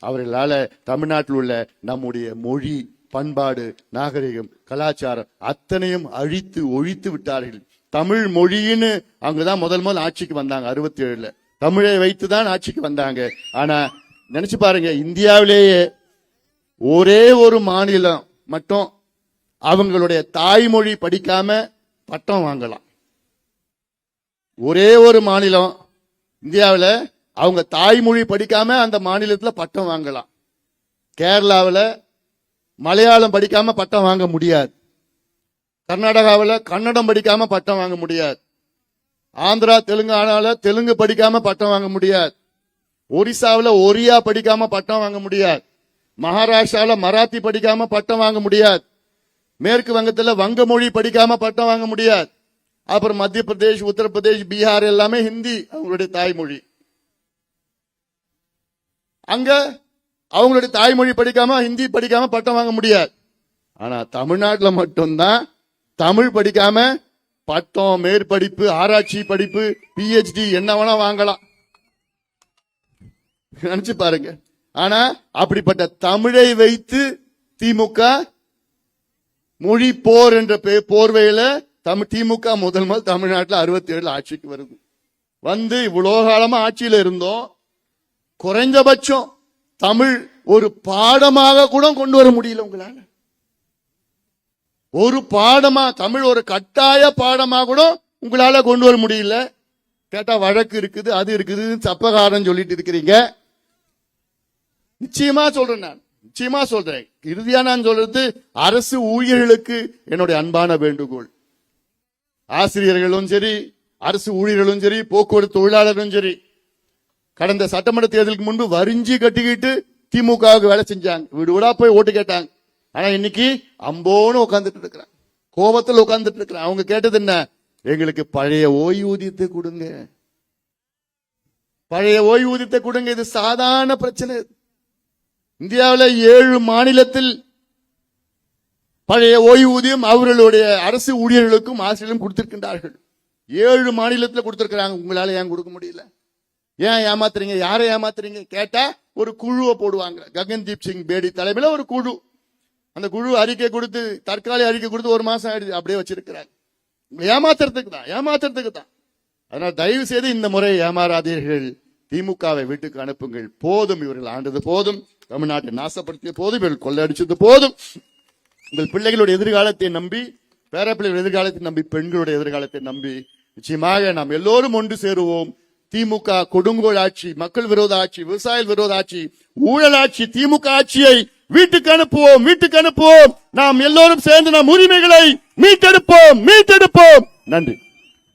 அவர்களால் தமிழ்நாட்டில் உள்ள நம்முடைய மொழி பண்பாடு நாகரிகம் கலாச்சாரம் அத்தனையும் அழித்து ஒழித்து விட்டார்கள். தமிழ் மொழின்னு அங்கதான் முதல் முதல் ஆட்சிக்கு வந்தாங்க அறுபத்தி ஏழுல தமிழை வைத்துதான் ஆட்சிக்கு வந்தாங்க. ஆனா நினைச்சு பாருங்க இந்தியாவிலேயே ஒரே ஒரு மாநிலம் மட்டும் அவங்களுடைய தாய்மொழி படிக்காம பட்டம் வாங்கலாம். ஒரே ஒரு மாநிலம் இந்தியாவில் அவங்க தாய்மொழி படிக்காம அந்த மாநிலத்தில் பட்டம் வாங்கலாம். கேரளாவில் மலையாளம் படிக்காம பட்டம் வாங்க முடியாது. கர்நாடகாவில் கன்னடம் படிக்காம பட்டம் வாங்க முடியாது. ஆந்திரா தெலுங்கானால தெலுங்கு படிக்காம பட்டம் வாங்க முடியாது. ஒரிசாவில் ஒரியா படிக்காம பட்டம் வாங்க முடியாது. மகாராஷ்டிராவில் மராத்தி படிக்காம பட்டம் வாங்க முடியாது. மேற்கு வங்கத்தில் வங்க மொழி படிக்காம பட்டம் வாங்க முடியாது. அப்புறம் மத்திய பிரதேஷ் உத்தரப்பிரதேஷ் பீகார் எல்லாமே ஹிந்தி அவங்களுடைய தாய்மொழி. அங்க அவங்களுடைய தாய்மொழி படிக்காம ஹிந்தி படிக்காம பட்டம் வாங்க முடியாது. ஆனா தமிழ்நாட்டில் மட்டும்தான் தமிழ் படிக்காம பட்டம் மேற்படிப்பு ஆராய்ச்சி படிப்பு பிஹெச்டி என்ன வேணா வாங்கலாம். நினைச்சு பாருங்க. ஆனா அப்படிப்பட்ட தமிழை வைத்து திமுக மொழி போர் என்ற பே- போர்வையில தமிழ் திமுக முதல் முதல் தமிழ்நாட்டில் அறுபத்தி ஏழுல ஆட்சிக்கு வருது. வந்து இவ்வளோ காலமா ஆட்சியில இருந்தோம். குறைஞ்சபட்சம் தமிழ் ஒரு பாடமாக கூட கொண்டு வர முடியல உங்களால. ஒரு பாடமா தமிழ் ஒரு கட்டாய பாடமா கூட உங்களால கொண்டு வர முடியல. கேட்டா வழக்கு இருக்குது அது இருக்குது சப்பகாரம் சொல்லிட்டு இருக்கிறீங்க. நிச்சயமா சொல்றேன் நான். நிச்சயமா சொல்றேன். இறுதியா நான் சொல்றது அரசு ஊழியர்களுக்கு என்னுடைய அன்பான வேண்டுகோள். ஆசிரியர்களும் சரி அரசு ஊழியர்களும் சரி போக்குவரத்து தொழிலாளர்களும் சரி கடந்த சட்டமன்ற தேர்தலுக்கு முன்பு வரிஞ்சி கட்டிக்கிட்டு திமுகவுக்கு வேலை செஞ்சாங்க. வீடு வீடா போய் ஓட்டு கேட்டாங்க. ஆனா இன்னைக்கு அம்போன்னு உட்காந்துட்டு இருக்கிறாங்க. கோபத்தில் உட்காந்துட்டு இருக்கிறாங்க. அவங்க கேட்டது என்ன? எங்களுக்கு பழைய ஓய்வூதியத்தை கொடுங்க. பழைய ஓய்வூதியத்தை கொடுங்க. இது சாதாரண பிரச்சனை. இந்தியாவில் ஏழு மாநிலத்தில் பழைய ஓய்வூதியம் அவர்களுடைய அரசு ஊழியர்களுக்கும் ஆசிரியர்களும் கொடுத்திருக்கின்றார்கள். ஏழு மாநிலத்தில் கொடுத்திருக்கிறாங்க. உங்களால ஏன் கொடுக்க முடியல? ஏன் ஏமாத்துறீங்க? யாரை ஏமாத்துறீங்க கேட்டா ஒரு குழுவை போடுவாங்க. ககன்தீப் சிங் பேடி தலைமையில ஒரு குழு. அந்த குழு அறிக்கை கொடுத்து தற்காலிக அறிக்கை கொடுத்து ஒரு மாசம் ஆயிடுது. அப்படியே வச்சிருக்கிறாங்க. ஏமாத்துறதுக்கு தான் ஏமாத்துறதுக்கு தான். அதனால் தயவு செய்து இந்த முறை ஏமாறாதீர்கள். திமுகவை வீட்டுக்கு அனுப்புங்கள். போதும் இவர்கள் ஆண்டது போதும். தமிழ்நாட்டை நாசப்படுத்திய போதும் இவர்கள் கொள்ளையடிச்சது போதும். உங்கள் பிள்ளைகளுடைய எதிர்காலத்தை நம்பி பேரப்பிள்ளைகள் எதிர்காலத்தை நம்பி பெண்களுடைய எதிர்காலத்தை நம்பி நிச்சயமாக நாம் எல்லோரும் ஒன்று சேருவோம். திமுக கொடுங்கோல் ஆட்சி மக்கள் விரோத ஆட்சி விவசாய விரோத ஆட்சி ஊழல் ஆட்சி திமுக ஆட்சியை வீட்டுக்கு அனுப்புவோம் வீட்டுக்கு அனுப்புவோம். நாம் எல்லோரும் சேர்ந்து நம் உரிமைகளை மீட்டெடுப்போம் மீட்டெடுப்போம். நன்றி.